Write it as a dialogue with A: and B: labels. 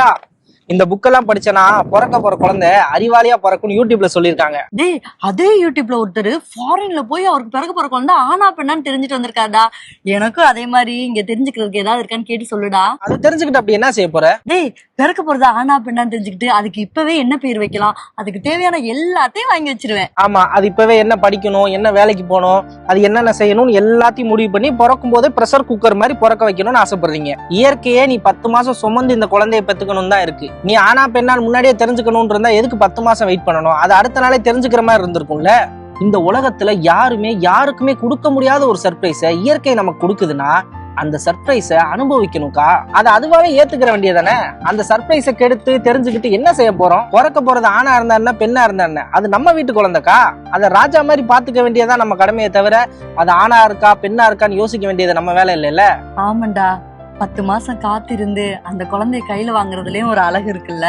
A: up. இந்த புக்கெல்லாம் படிச்சனா பிறக்க போற குழந்தை அறிவாளியா பிறக்கும்னு யூடியூப்ல சொல்லியிருக்காங்க.
B: டேய் அதே யூடியூப்ல ஒருத்தர் ஃபாரின்ல போய் அவருக்கு பிறகு பிறகு வந்து ஆனா பெண்ணான்னு தெரிஞ்சுட்டு வந்திருக்காடா எனக்கும் அதே மாதிரி இங்க தெரிஞ்சுக்கிறதுக்கு ஏதாவது இருக்கான்னு கேட்டு சொல்லுடா.
A: அது தெரிஞ்சுக்கிட்டு அப்படி என்ன செய்ய போற?
B: டேய் பிறக்க போறது ஆனா பெண்ணான்னு தெரிஞ்சுக்கிட்டு அதுக்கு இப்பவே என்ன பேர் வைக்கலாம்? அதுக்கு தேவையான எல்லாத்தையும் வாங்கி வச்சிருவேன்.
A: ஆமா அது இப்பவே என்ன படிக்கணும் என்ன வேலைக்கு போகணும் அது என்னென்ன செய்யணும்னு எல்லாத்தையும் முடிவு பண்ணி பிறக்கும் போதே ப்ரெஷர் குக்கர் மாதிரி பிறக்க வைக்கணும்னு ஆசைப்படுறீங்க. இயற்கையே நீ பத்து மாசம் சுமந்து இந்த குழந்தைய பெத்துக்கணும் தான் இருக்கு. நீ ஆனா பெண்ணால் முன்னாடியே தெரிஞ்சுக்கணும்னு இருந்தா எதுக்கு பத்து மாசம் வெயிட் பண்ணணும்? அது அடுத்த நாளே தெரிஞ்சுக்கிற மாதிரி இருந்திருக்கும்ல? இந்த உலகத்துல யாருமே யாருக்குமே கொடுக்க முடியாத ஒரு சர்ப்ரைஸை இயற்கை நமக்கு கொடுக்குதுன்னா அந்த சர்ப்ரைஸை அனுபவிக்கணும்க்கா. அதை அதுவாவே ஏத்துக்கிற வேண்டியதானே அந்த சர்ப்ரைஸை கெடுத்து தெரிஞ்சுக்கிட்டு என்ன செய்ய போறோம்? பிறக்க போறது ஆணா இருந்தா என்ன பெண்ணா இருந்தா என்ன? அது நம்ம வீட்டு குழந்தைக்கா? அதை ராஜா மாதிரி பாத்துக்க வேண்டியதா நம்ம கடமையை தவிர அது ஆணா இருக்கா பெண்ணா இருக்கான்னு யோசிக்க வேண்டியது நம்ம வேலை இல்லைல்ல?
B: ஆமாண்டா. பத்து மாசம் காத்திருந்து அந்த குழந்தைய கையில வாங்குறதுலயும் ஒரு அழகு இருக்குல்ல?